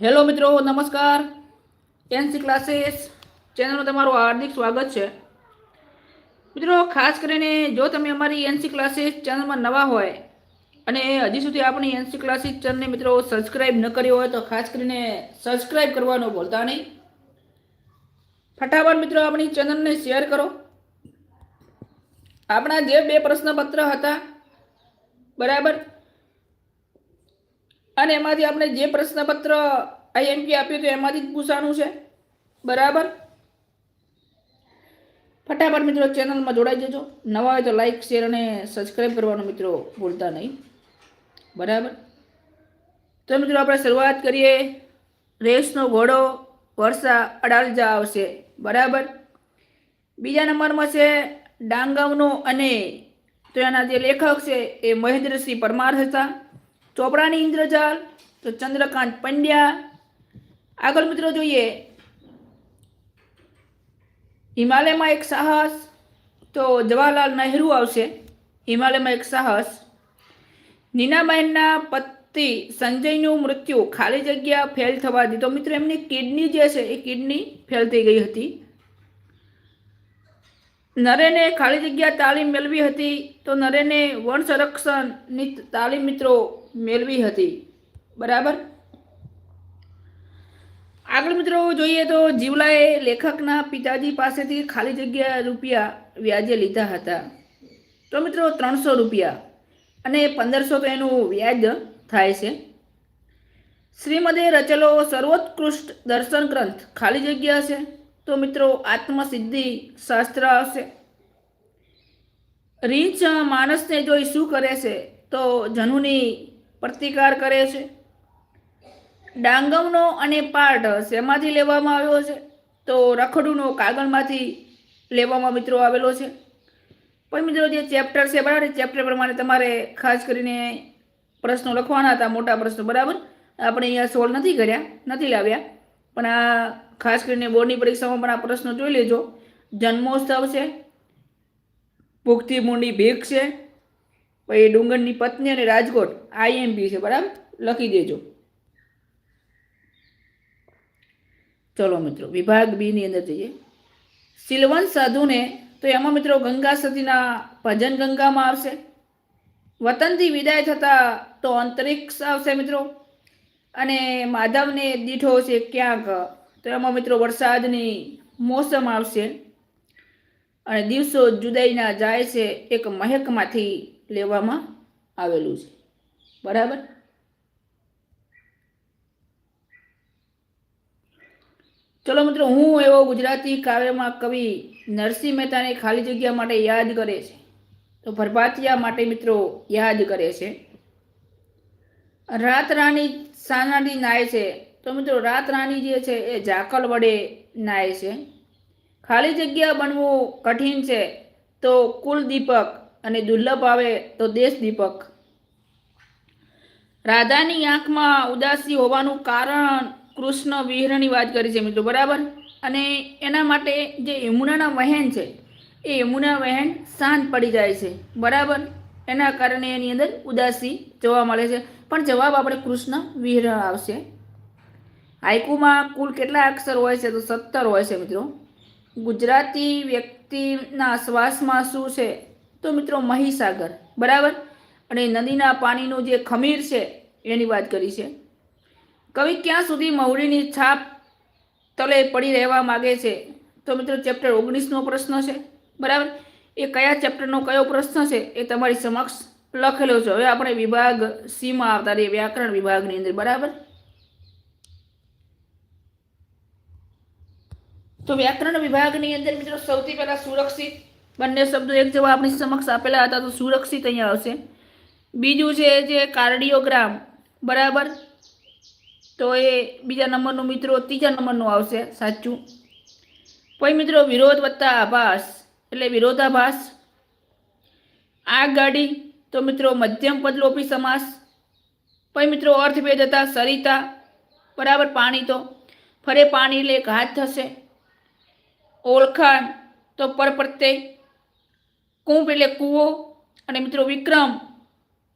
Hello મિત્રો, નમસ્કાર. NC classes ચેનલનું તમારું હાર્દિક સ્વાગત છે. મિત્રો, ખાસ કરીને જો તમે અમારી એનસી ક્લાસીસ ચેનલમાં નવા હોય અને હજી સુધી આપણી એનસી ક્લાસીસ ચેનલને મિત્રો સબસ્ક્રાઈબ ન કરી હોય તો ખાસ કરીને સબસ્ક્રાઈબ કરવાનું ભૂલતા નહીં. ફટાફટ મિત્રો આપણી ચેનલને શેર કરો. આપણા જે બે પ્રશ્નપત્ર હતા, બરાબર? અને એમાંથી આપણે જે પ્રશ્નપત્ર આઈએમપી આપ્યું હતું, એમાંથી જ પૂછવાનું છે. બરાબર? ફટાફટ મિત્રો ચેનલમાં જોડાઈ જજો. નવા હોય તો લાઇક શેર અને સબસ્ક્રાઈબ કરવાનું મિત્રો ભૂલતા નહીં. બરાબર? તો મિત્રો આપણે શરૂઆત કરીએ. રેસનો ઘોડો, વર્ષા અડાલજા આવશે. બરાબર? બીજા નંબરમાં છે ડાંગવનો અને તો એના જે લેખક છે એ મહેન્દ્રસિંહ પરમાર હતા. ચોપડાની ઇન્દ્રજાલ, તો ચંદ્રકાંત પંડ્યા. આગળ મિત્રો જોઈએ, હિમાલયમાં એક સાહસ, તો જવાહરલાલ નહેરુ આવશે. હિમાલયમાં એક સાહસ. નીનાબહેનના પતિ સંજયનું મૃત્યુ ખાલી જગ્યા ફેલ થવા તો મિત્રો, એમની કિડની જે છે, એ કિડની ફેલ થઈ ગઈ હતી. નરેને ખાલી જગ્યા તાલીમ મેળવી હતી. તો નરેને વન સંરક્ષણની તાલીમ મિત્રો મેળવી હતી. બરાબર? આગળ મિત્રો જોઈએ તો જીવલાએ લેખકના પિતાજી પાસેથી ખાલી જગ્યા રૂપિયા વ્યાજે લીધા હતા. તો મિત્રો ત્રણસો રૂપિયા અને પંદરસો તો એનું વ્યાજ થાય છે. શ્રીમદે રચેલો સર્વોત્કૃષ્ટ દર્શન ગ્રંથ ખાલી જગ્યા છે. તો મિત્રો આત્મસિદ્ધિ શાસ્ત્ર આવશે રીંછ માણસને જોઈ શું કરે છે, તો જનુની પ્રતિકાર કરે છે. ડાંગમનો અને પાઠ શેમાંથી લેવામાં આવ્યો છે? તો રખડુનો કાગળમાંથી લેવામાં મિત્રો આવેલો છે. પણ મિત્રો જે ચેપ્ટર છે, બરાબર? ચેપ્ટર પ્રમાણે તમારે ખાસ કરીને પ્રશ્નો લખવાના હતા, મોટા પ્રશ્નો, બરાબર? આપણે અહીંયા સોલ્વ નથી કર્યા, નથી લાવ્યા. પણ આ ખાસ કરીને બોર્ડની પરીક્ષામાં પણ આ પ્રશ્નો જોઈ લેજો. જન્મોત્સવ છે ભૂખથી મૂંડી ભીખ છે પછી ડુંગરની પત્ની અને રાજકોટ આઈએમપી છે, બરાબર? લખી દેજો. ચલો મિત્રો, વિભાગ બી ની અંદર જઈએ. સિલવંત સાધુને, તો એમાં મિત્રો ગંગા સતીના ભજન ગંગામાં આવશે. વતનથી વિદાય થતા તો અંતરિક્ષ આવશે મિત્રો. અને માધવને દીઠો છે ક્યાંક? તો એમાં મિત્રો વરસાદની મોસમ આવશે. અને દિવસો જુદાઈના જાય છે એક મહેકમાંથી લેવામાં આવેલું છે. બરાબર? ચલો મિત્રો, હું એવો ગુજરાતી કાવ્યમાં કવિ નરસિંહ મહેતાને ખાલી જગ્યા માટે યાદ કરે છે. તો ભરભાતિયા માટે મિત્રો યાદ કરે છે. રાત રાણી સાનાડી નાય છે. તો મિત્રો, રાત રાણી જે છે એ ઝાકળ વડે નાય છે. ખાલી જગ્યા બનવું કઠિન છે. તો કુલ દીપક અને દુર્લભ આવે તો દેશ દીપક. રાધાની આંખમાં ઉદાસી હોવાનું કારણ કૃષ્ણ વિહરણની વાત કરી છે મિત્રો, બરાબર? અને એના માટે જે યમુનાના વહેન છે, એ યમુના વહેન શાંત પડી જાય છે, બરાબર? એના કારણે એની અંદર ઉદાસી જોવા મળે છે. પણ જવાબ આપણે કૃષ્ણ વિહરણ આવશે. હાઇકુમાં કુલ કેટલા અક્ષર હોય છે? તો સત્તર હોય છે મિત્રો. ગુજરાતી વ્યક્તિના શ્વાસમાં શું છે? તો મિત્રો મહીસાગર, બરાબર? અને નદીના પાણીનું જે ખમીર છે, એની વાત કરી છે. કવિ ક્યાં સુધી મહુડીની છાપ તલે પડી રહેવા માગે છે? તો મિત્રો ચેપ્ટર ઓગણીસનો પ્રશ્ન છે, બરાબર? એ કયા ચેપ્ટરનો કયો પ્રશ્ન છે, એ તમારી સમક્ષ લખેલો છે. હવે આપણે વિભાગ સીમાં આવતા રહીએ, વ્યાકરણ વિભાગની અંદર, બરાબર? તો વ્યાકરણ વિભાગની અંદર મિત્રો સૌથી પહેલાં સુરક્ષિત બંને શબ્દો એક જેવા આપણી સમક્ષ આપેલા હતા તો સુરક્ષિત અહીંયા આવશે. બીજું છે જે કાર્ડિયોગ્રામ, બરાબર? તો એ બીજા નંબરનું મિત્રો ત્રીજા નંબરનું આવશે, સાચું. પછી મિત્રો વિરોધ વત્તા આભાસ, એટલે વિરોધાભાસ. આ ગાડી તો મિત્રો મધ્યમ પદલોપી સમાસ. પછી મિત્રો અર્થભેદ હતા, સરિતા, બરાબર? પાણી તો. ફરે પાણી એટલે ઘાત થશે. ઓળખાણ, તો પરપ્રત્યય. કુંભ એટલે કૂવો અને મિત્રો વિક્રમ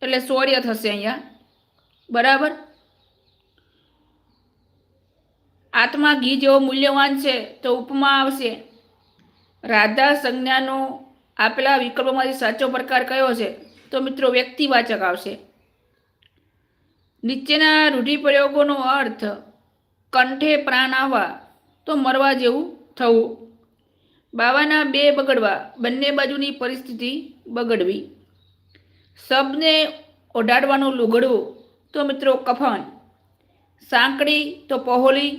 એટલે શૌર્ય થશે અહીંયા. બરાબર? આત્મા ઘી જેવો મૂલ્યવાન છે તો ઉપમા આવશે. રાધા સંજ્ઞાનો આપેલા વિકલ્પોમાંથી સાચો પ્રકાર કયો છે? તો મિત્રો વ્યક્તિવાચક આવશે. નીચેના રૂઢિપ્રયોગોનો અર્થ, કંઠે પ્રાણ આવવા, તો મરવા જેવું થવું. બાવાના બે બગડવા, બંને બાજુની પરિસ્થિતિ બગડવી. શબને ઓઢાડવાનું લુગડવો, તો મિત્રો કફન. સાંકડી તો પહોળી.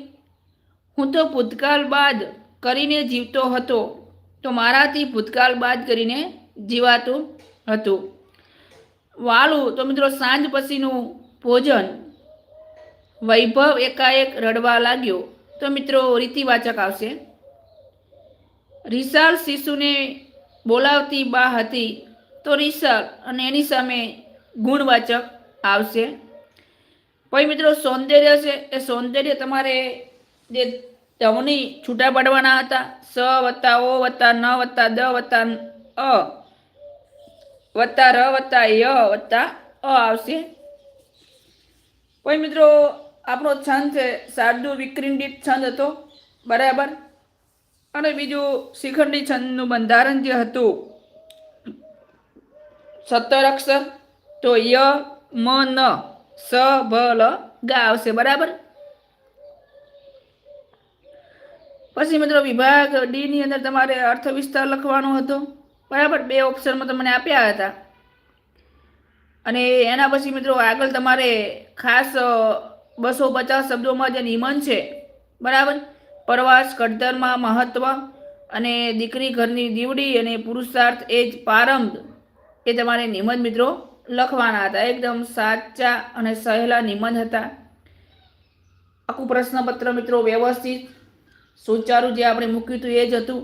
હું તો ભૂતકાળ બાદ કરીને જીવતો હતો, તો મારાથી ભૂતકાળ બાદ કરીને જીવાતું હતું. વાળું તો મિત્રો સાંજ પછીનું ભોજન. વૈભવ એકાએક રડવા લાગ્યો, તો મિત્રો રીતિવાચક આવશે. રિસાલ શિશુને બોલાવતી બા હતી તો રિસાલ અને એની સામે ગુણવાચક આવશે. પછી મિત્રો સૌંદર્ય છે, એ સૌંદર્ય તમારે જે ધવની છૂટા પાડવાના હતા, સ વત્તા ઓ વત્તા ન વત્તા દ વત્તા અ, વત્તા ર વત્તા ય વત્તા અ આવશે. પછી મિત્રો આપણો છંદ છે શાર્દુ વિક્રિંડિત છંદ હતો, બરાબર? અને બીજું શિખંડી છંદનું બંધારણ જે હતું સત્તર અક્ષર તો ય, મ, ન, સ ભ લ, ગા આવશે, બરાબર? પછી મિત્રો વિભાગ ડી ની અંદર તમારે અર્થ વિસ્તાર લખવાનો હતો, બરાબર? બે ઓપ્શનમાં તમને આપ્યા હતા. અને એના પછી મિત્રો આગળ તમારે ખાસ બસો પચાસ શબ્દોમાં જે નિયમન છે, બરાબર? પ્રવાસ કડતરમાં મહત્ત્વ અને દીકરી ઘરની દીવડી અને પુરુષાર્થ એ જ પારંભ એ તમારે નિબંધ મિત્રો લખવાના હતા. એકદમ સાચા અને સહેલા નિબંધ હતા. આખું પ્રશ્નપત્ર મિત્રો વ્યવસ્થિત. સુચારું જે આપણે મૂક્યું હતું એ જ હતું.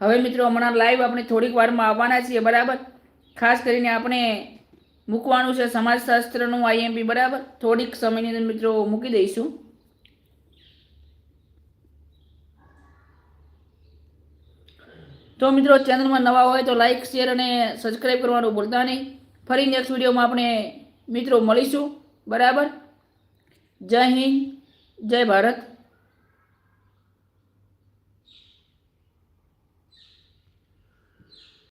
હવે મિત્રો હમણાં લાઈવ આપણે થોડીક વારમાં આવવાના છીએ, બરાબર? ખાસ કરીને આપણે મૂકવાનું છે સમાજશાસ્ત્રનું આઈએમપી બરાબર? થોડીક સમયની અંદર મિત્રો મૂકી દઈશું. તો મિત્રો ચેનલમાં નવા હોય તો લાઇક શેર અને સબસ્ક્રાઈબ કરવાનું ભૂલતા નહીં. ફરી નેક્સ્ટ વિડીયોમાં આપણે મિત્રો મળીશું. બરાબર? જય હિન્દ, જય ભારત.